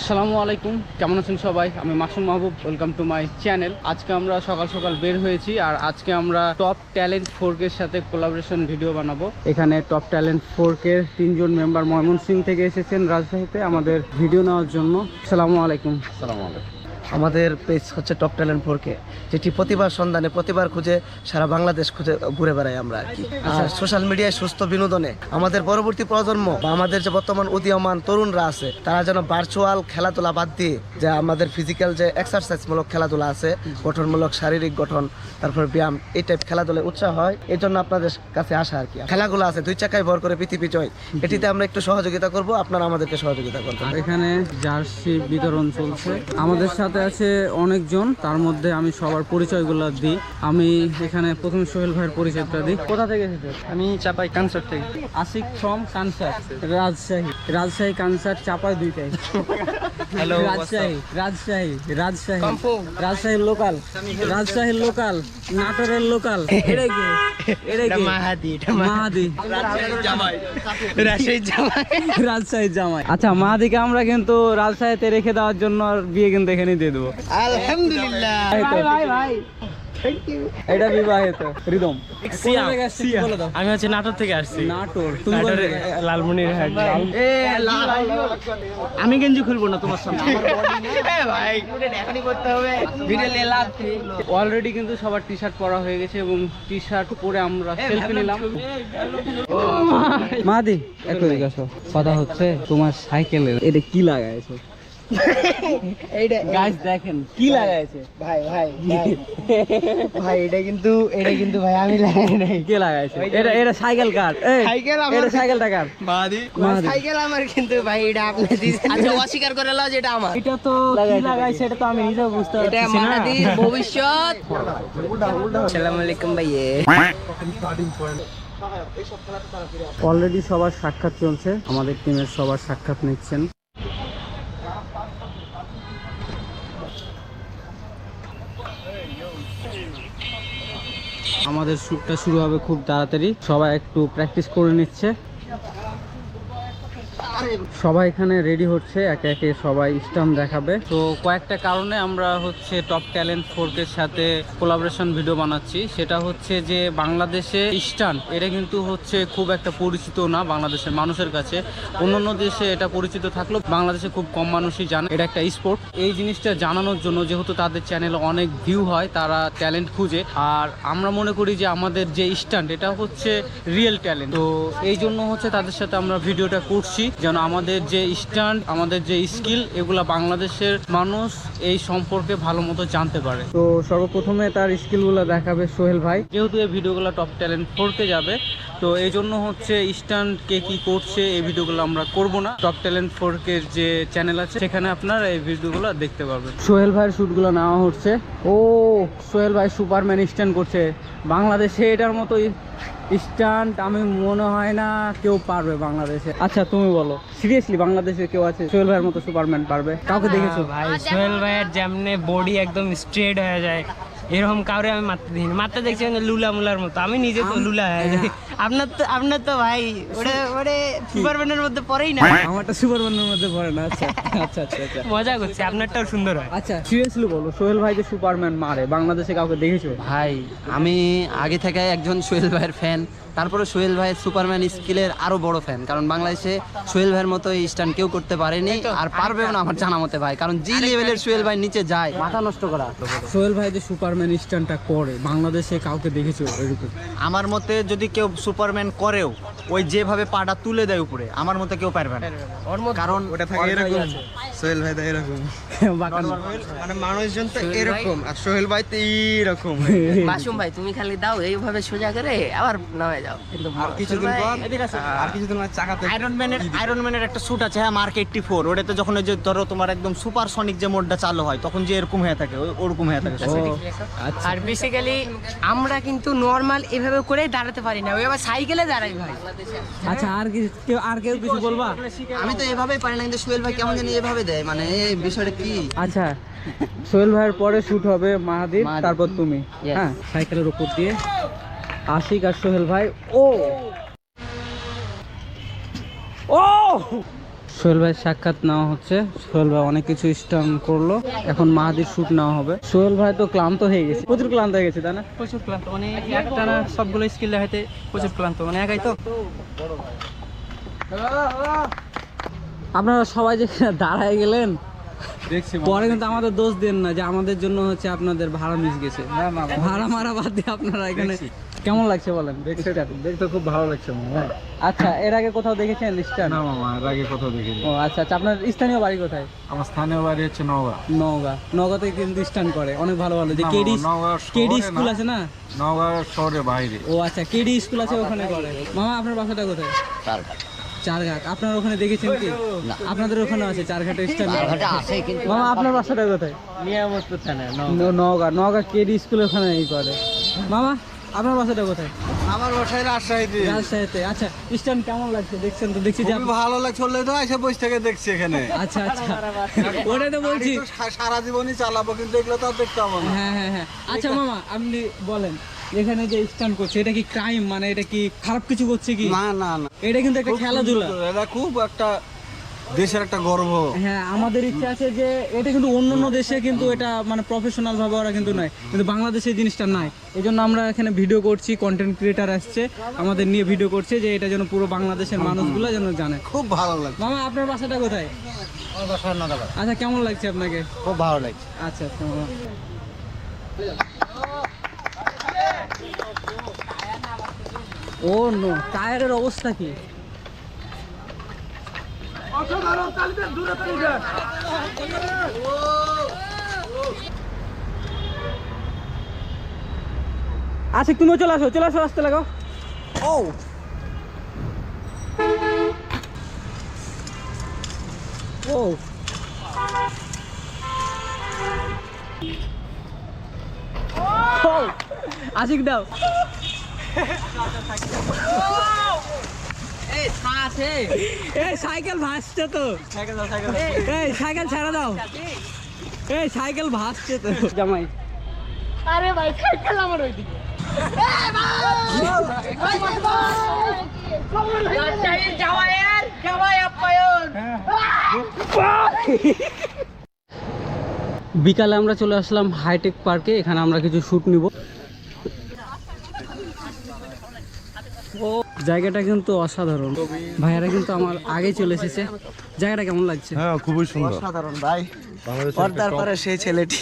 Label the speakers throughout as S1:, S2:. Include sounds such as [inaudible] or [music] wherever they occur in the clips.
S1: আসসালামু আলাইকুম। কেমন আছেন সবাই? আমি Masum Mahbub welcome to my channel আজকে আমরা সকাল সকাল বের হয়েছি আর আজকে আমরা টপ ট্যালেন্ট ফোর্কের সাথে কোলাবোরেশন ভিডিও বানাবো। এখানে টপ ট্যালেন্ট ফোর্কের তিনজন মেম্বার ময়মনসিং থেকে এসেছেন রাজশাহীতে আমাদের ভিডিও নেওয়ার জন্য। আসসালামু আলাইকুম।
S2: আসসালামু আলাইকুম।
S3: আমাদের পেজ হচ্ছে টপ ট্যালেন্ট ফোরকে যেটি প্রতিবার সন্ধানে প্রতিবার খুঁজে সারা বাংলাদেশ খুঁজে ঘুরে বেড়াই আমরা আর কি। আর সোশ্যাল মিডিয়ায় সুস্থ বিনোদনে আমাদের পরবর্তী প্রজন্ম বা আমাদের যে বর্তমান উদীয়মান তরুণরা আছে তারা যেন ভার্চুয়াল খেলাধুলা বাদ দিয়ে যে আমাদের ফিজিক্যাল যে এক্সারসাইজমূলক খেলাধুলা আছে গঠনমূলক শারীরিক গঠন তারপর ব্যায়াম এই টাইপ খেলাধুলায় উৎসাহ হয় এই জন্য আপনাদের কাছে আসা আর কি। খেলাগুলো আছে দুই চাকায় ভর করে পৃথিবী জয়। এটিতে আমরা একটু সহযোগিতা করব আপনারা আমাদেরকে সহযোগিতা করবেন।
S1: এখানে জার্সি বিতরণ চলছে। আমাদের সাথে আছে অনেকজন তার মধ্যে আমি সবার পরিচয়গুলো দিই। আমি এখানে প্রথম সোহেল ভাইয়ের পরিচয়টা দিই। কোথা থেকে এসেছে?
S2: আমি চাপাই কানসার থেকে।
S1: আশিক ফ্রম কানসার রাজশাহী। রাজশাহী কানসার চাপাই দুইটাই।
S2: Hello,
S1: রাজশাহী রাজশাহী রাজশাহী। রাজশাহীর লোকাল রাজশাহীর লোকাল নাটোরের লোকাল
S3: মাহাদি
S1: মাহাদি।
S3: রাজশাহী জামাই।
S1: রাজশাহীর জামাই। আচ্ছা মাহাদিকে আমরা কিন্তু রাজশাহীতে রেখে দেওয়ার জন্য আর বিয়ে কিন্তু এখানেই দিয়ে দেবো।
S3: আলহামদুলিল্লাহ।
S1: এটা বিবাহিত রিদম। বলে দাও।
S2: আমি হচ্ছে নাটোর থেকে আসছি।
S1: নাটোর তুমি কোথা থেকে?
S2: লালমনির হাট।
S3: আমি গেঞ্জি খুলবো না তোমার সামনে।
S1: অলরেডি কিন্তু সবার টি শার্ট পরা হয়ে গেছে এবং টি শার্ট পরে আমরা সেলফি নিলাম। মাদি একটু কথা হচ্ছে তোমার সাইকেলের এটা কি লাগাইছো [laughs]
S3: এইটা
S1: গাছ দেখেন কি লাগাইছে?
S3: ভাই ভাই ভাই। এটা কিন্তু এটা কিন্তু ভাই আমি লাগাই নাই।
S1: কে লাগাইছে? এটা এটা সাইকেল কার?
S3: সাইকেল আমার-
S1: এটা সাইকেলটা কার?
S3: বাদি সাইকেল আমার কিন্তু ভাই এটা আপনি [laughs] আচ্ছা অস্বীকার করে লাও যেটা আমার।
S1: এটা তো কি লাগাইছে এটা তো আমি নিজেও বুঝতে পারছি
S3: ভবিষ্যৎ। আসসালামু আলাইকুম ভাইয়ে।
S1: অলরেডি সবার সাক্ষাৎ চলছে আমাদের টিমের সবার সাক্ষাৎ নিচ্ছেন। আমাদের শ্যুটটা শুরু হবে খুব তাড়াতাড়ি। সবাই একটু প্র্যাকটিস করে নিচ্ছে। সবাই এখানে রেডি হচ্ছে, একে একে সবাই স্টাম্প দেখাবে। তো কয়েকটা কারণে আমরা হচ্ছে টপ ট্যালেন্ট ফোর্কের সাথে কোলাবোরেশন ভিডিও বানাচ্ছি। সেটা হচ্ছে যে বাংলাদেশে স্টান এটা কিন্তু হচ্ছে খুব একটা পরিচিত না বাংলাদেশের মানুষের কাছে। অন্যান্য দেশে এটা পরিচিত থাকলেও বাংলাদেশে খুব কম মানুষই জানে, এটা একটা স্পোর্ট এই জিনিসটা জানানোর জন্য যেহেতু তাদের চ্যানেলে অনেক ভিউ হয়, তারা ট্যালেন্ট খুঁজে। আর আমরা মনে করি যে আমাদের যে স্টান্ট এটা হচ্ছে রিয়েল ট্যালেন্ট তো এই জন্য হচ্ছে তাদের সাথে আমরা ভিডিওটা করছি, যেন আমাদের যে স্ট্যান্ড আমাদের যে স্কিল এগুলা বাংলাদেশের মানুষ এই সম্পর্কে ভালো মতো জানতে পারে। তো সর্বপ্রথমে তার স্কিলগুলো দেখাবে সোহেল ভাই। যেহেতু এই ভিডিওগুলো টপ ট্যালেন্ট ফোরতে যাবে তো এই জন্য হচ্ছে স্টান্ট কে কি করছে, এই ভিডিওগুলো আমরা করব না। টপ ট্যালেন্ট ফোরকের যে চ্যানেল আছে, সেখানে আপনারা এই ভিডিওগুলো দেখতে পারবেন। সোহেল ভাইয়ের শ্যুটগুলো নেওয়া হচ্ছে। ও, সোহেল ভাই সুপারম্যান স্ট্যান্ড করছে। বাংলাদেশে এটার মতো স্টান্ট আমি মনে হয় না কেউ পারবে বাংলাদেশে। আচ্ছা তুমি বলো। সিরিয়াসলি বাংলাদেশে কেউ আছে? সোহেল ভাইয়ের মতো সুপারম্যান পারবে? কাউকে দেখেছ?
S2: ভাই, সোহেল ভাইয়ের যেমনে বডি একদম স্ট্রেট হয়ে যায়। এরকম কাউরে আমি মারতে দিই মারতে দেখছি মানে লুলা মুলার মতো। আমি নিজে তো লুলা আপনার তো আপনার তো ভাই ওটা ওটা সুপারম্যানের মধ্যে পড়েই না।
S1: আমারটা সুপারম্যানের মধ্যে পড়ে না। আচ্ছা আচ্ছা আচ্ছা আচ্ছা।
S2: মজা করছে আপনারটাও সুন্দর হয়।
S1: আচ্ছা সিরিয়াসলি বলো সোহেল ভাই যে সুপারম্যান মারে বাংলাদেশে কাউকে দেখেছ?
S4: ভাই আমি আগে থেকে একজন সোহেল ভাইয়ের ফ্যান তারপরে সোহেল ভাইয়ের সুপারম্যান স্কিলের আরও বড় ফ্যান কারণ বাংলাদেশে সোহেল ভাইয়ের মতো এই স্টান্ট কেউ করতে পারেনি আর পারবেও না আমার জানা মতে ভাই কারণ যে লেভেলের সোহেল ভাই নিচে যায়। মাথা নষ্ট করা।
S1: সোহেল ভাই যে সুপারম্যান স্টান্টটা করে? বাংলাদেশে কাউকে দেখেছ এরকম?
S5: আমার মতে যদি কেউ সুপারম্যান করেও ওই যেভাবে পাটা তুলে দেয় উপরে আমার মতো কেউ পারবে না। কারণ
S3: ওটা থাকে এরকম। সোহেল ভাই তো এরকম। [laughs] মানে মানুষজন তো এরকম আর সোহেল ভাই তো এইরকম। [laughs]
S6: মাসুম ভাই তুমি খালি দাও এইভাবে সোজা করে আবার নামে যাও। কিন্তু
S3: কিছুদিন পর আর কিছুদিন পর চাকাতে
S5: আয়রন ম্যানের আয়রন ম্যানের একটা স্যুট আছে হ্যাঁ মার্ক এইটটি ফোর ওটাতে যখন ওই যে ধরো তোমার একদম সুপার সনিক যে মোডটা চালু হয় তখন যে এরকম হয়ে থাকে ওরকম হয়ে থাকে।
S1: আচ্ছা।
S6: আর বেসিক্যালি আমরা কিন্তু নর্মাল এভাবে করে দাঁড়াতে পারি না। ওই আবার সাইকেলে দাঁড়াই ভাই।
S1: আচ্ছা আর কি কেউ আর কেউ কিছু বলবা?
S4: আমি তো এভাবেই পারি না কিন্তু সোহেল ভাই কেমন জানি এভাবে দেয়। মানে এই বিষয়টা কি?
S1: আচ্ছা সোহেল ভাইয়ের পরে শুট হবে মাহাদির। তারপর তুমি। হ্যাঁ? সাইকেলের উপর দিয়ে আশিক আর সোহেল ভাই ও! ও! সোহেল ভাই সাক্ষাৎ নেওয়া হচ্ছে। সোহেল ভাই অনেক কিছু স্টান করল। এখন মাহাদির শুট নেওয়া হবে। সোহেল ভাই তো ক্লান্ত হয়ে গেছে। প্রচুর ক্লান্ত হয়ে গেছে তাই না?
S2: প্রচুর ক্লান্ত। মানে একটা না সবগুলো স্কিল দেখাইতে প্রচুর ক্লান্ত। মানে একাই তো।
S1: আপনারা সবাই যে দাঁড়ায় গেলেন পরে কিন্তু আমাদের দোষ দেন না যে আমাদের জন্য হচ্ছে আপনাদের ভাড়া মিস গেছে। ভাড়া মারা বাদ দিয়ে আপনারা এখানে কেমন লাগছে বলেন? দেখতে
S7: দেখতে খুব ভালো লাগছে মামা
S1: আচ্ছা এর আগে কোথাও দেখেছেন স্টান
S7: না মামা এর আগে কোথাও দেখিনি।
S1: ও আচ্ছা আচ্ছা আপনার স্থানীয় বাড়ি কোথায়?
S7: আমার স্থানীয় বাড়ি হচ্ছে নওগাঁ।
S1: নওগাঁ। নওগাঁতে কিন্তু স্টান করে অনেক ভালো ভালো। যে কেডি কেডি স্কুল আছে না?
S7: নওগাঁ শহরের বাইরে।
S1: ও আচ্ছা কেডি স্কুল আছে ওখানে করে। মামা আপনার বাসাটা কোথায়? চারঘাট। আপনার ওখানে দেখেছেন কি? আপনাদের ওখানে আছে চারঘাটে স্টান মামা আপনার বাসাটা কোথায়?
S2: নিয়ামতপুর থানা
S1: নওগাঁ। নওগাঁ কেডি স্কুল ওখানে করে। মামা আপনার বাসাটা কোথায়?
S7: আমার বাসায় রাজশাহীতে।
S1: রাজশাহীতে। আচ্ছা স্টান কেমন লাগছে? দেখছেন তো দেখছি যে
S7: ভালো লাগছে বললে তো এসে বসে থেকে দেখছি এখানে।
S1: আচ্ছা আচ্ছা। ওটাই তো বলছি।
S7: সারা জীবনই চালাবো কিন্তু এগুলো তো আর দেখতে পাবো না।
S1: হ্যাঁ হ্যাঁ হ্যাঁ। আচ্ছা মামা আপনি বলেন এখানে যে স্টান করছে এটা কি ক্রাইম মানে এটা কি খারাপ কিছু করছে কি?
S7: না না না।
S1: এটা কিন্তু একটা খেলাধুলা।
S7: এটা খুব একটা দেশের একটা গর্ব।
S1: হ্যাঁ আমাদের ইচ্ছা আছে যে এটা কিন্তু অন্য অন্য দেশে কিন্তু এটা মানে প্রফেশনাল ভাবে ওরা কিন্তু নয়। কিন্তু বাংলাদেশে এই জিনিসটা নাই। এই জন্য আমরা এখানে ভিডিও করছি কন্টেন্ট ক্রিয়েটার আসছে আমাদের নিয়ে ভিডিও করছে যে এটা যেন পুরো বাংলাদেশের মানুষগুলো যেন জানে।
S7: খুব ভালো লাগছে।
S1: মামা আপনার বাসাটা কোথায়? আচ্ছা কেমন লাগছে আপনাকে?
S7: খুব ভালো লাগছে।
S1: আচ্ছা আচ্ছা ও নো টায়ারের অবস্থা কি? আচ্ছা তুমিও চলে আসো চলে আসো আসতে লাগাও। ও। ও। ও আশিক দাও। [laughs] এই সাইকেল ভাসছে তো। এই সাইকেল ছাড়া দাও। এই সাইকেল ভাসছে তো। জামাই।
S6: আরে ভাই সাইকেল আমার ওইদিকে। জামাইয়ের জামাই আপ্যায়ন
S1: বিকালে আমরা চলে আসলাম হাইটেক পার্কে এখানে আমরা কিছু শ্যুট নিব। জায়গাটা কিন্তু অসাধারণ। ভাইয়ারা কিন্তু আমার আগে চলে এসেছে। জায়গাটা কেমন লাগছে?
S7: হ্যাঁ খুবই সুন্দর।
S3: সাধারণ ভাই। পর্দার পরে সেই ছেলেটি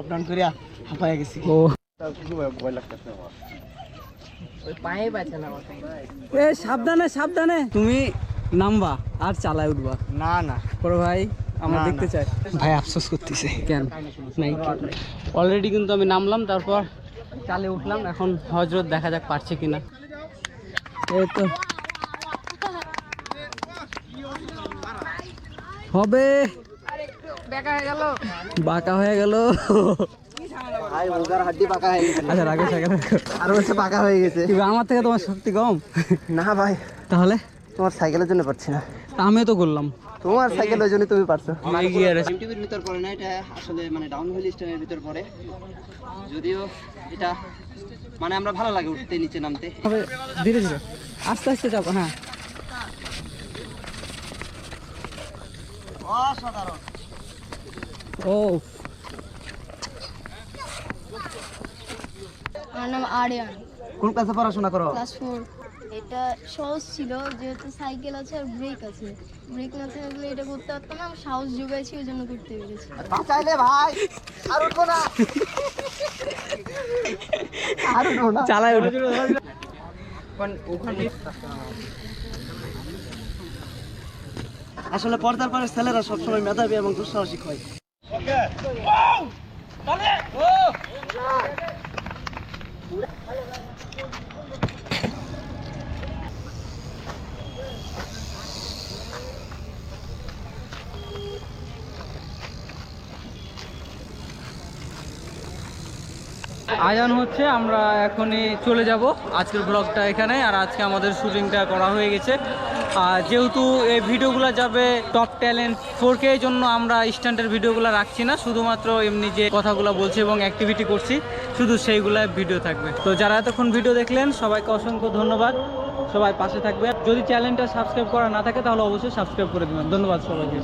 S3: আপনার করিয়া হাঁপায় গেছি।
S1: ও। এ সাবধানে সাবধানে। তুমি নামবা আর চালায় উঠবা।
S3: না না।
S1: বড় ভাই আমরা দেখতে চাই।
S3: ভাই আফসোস করতেছে।
S1: কেন? নাই। অলরেডি কিন্তু আমি নামলাম তারপর চালে উঠলাম। এখন হজরত দেখা যাক পারছে কিনা। এই তো। হবে।
S6: বেকা হয়ে গেল।
S1: হয়ে
S3: হয়ে
S1: আচ্ছা রাখো
S3: আর পাকা হয়ে গেছে
S1: কি আমার থেকে তোমার শক্তি কম?
S3: না ভাই
S1: তাহলে?
S3: তোমার সাইকেলের জন্য পারছি না।
S1: তা আমিও তো করলাম।
S3: তোমার সাইকেল ওই জন্য তুমি পারছ।
S4: এমটিভির ভিতর পড়ে না এটা আসলে মানে ভিতর পড়ে। যদিও এটা মানে আমরা ভালো লাগে উঠতে নিচে নামতে।
S1: ধীরে ধীরে। আস্তে আস্তে যাব হ্যাঁ। ও।
S8: আমার নাম আরিয়ান।
S3: কোন ক্লাসে পড়াশোনা করো?
S8: Class four. এটা সহজ ছিল যেহেতু সাইকেল আছে আর ব্রেক আছে। ব্রেক না থাকলে এটা করতে পারতাম না আমি সাহস যোগাইছি ওই জন্য করতে পেরেছি।
S3: চাইলে ভাই আর আর উঠবো না।
S1: চালায় ওঠে।
S3: আসলে পর্দার পরে ছেলেরা সবসময় মেধাবী এবং দুঃসাহসিক হয়।
S1: আজান হচ্ছে, আমরা এখনই চলে যাব আজকের ব্লগটা এখানে, আর আজকে আমাদের শুটিংটা করা হয়ে গেছে। আর যেহেতু এই ভিডিওগুলো যাবে টপ ট্যালেন্ট ফোর কে জন্য আমরা স্ট্যান্ডের ভিডিওগুলো রাখছি না, শুধুমাত্র এমনি যে কথাগুলো বলছি এবং অ্যাক্টিভিটি করছি, শুধু সেইগুলো ভিডিও থাকবে। তো যারা এতক্ষণ ভিডিও দেখলেন, সবাইকে অসংখ্য ধন্যবাদ। সবাই পাশে থাকবে যদি চ্যানেলটা সাবস্ক্রাইব করা না থাকে, তাহলে অবশ্যই সাবস্ক্রাইব করে দেবেন। ধন্যবাদ সবাইকে।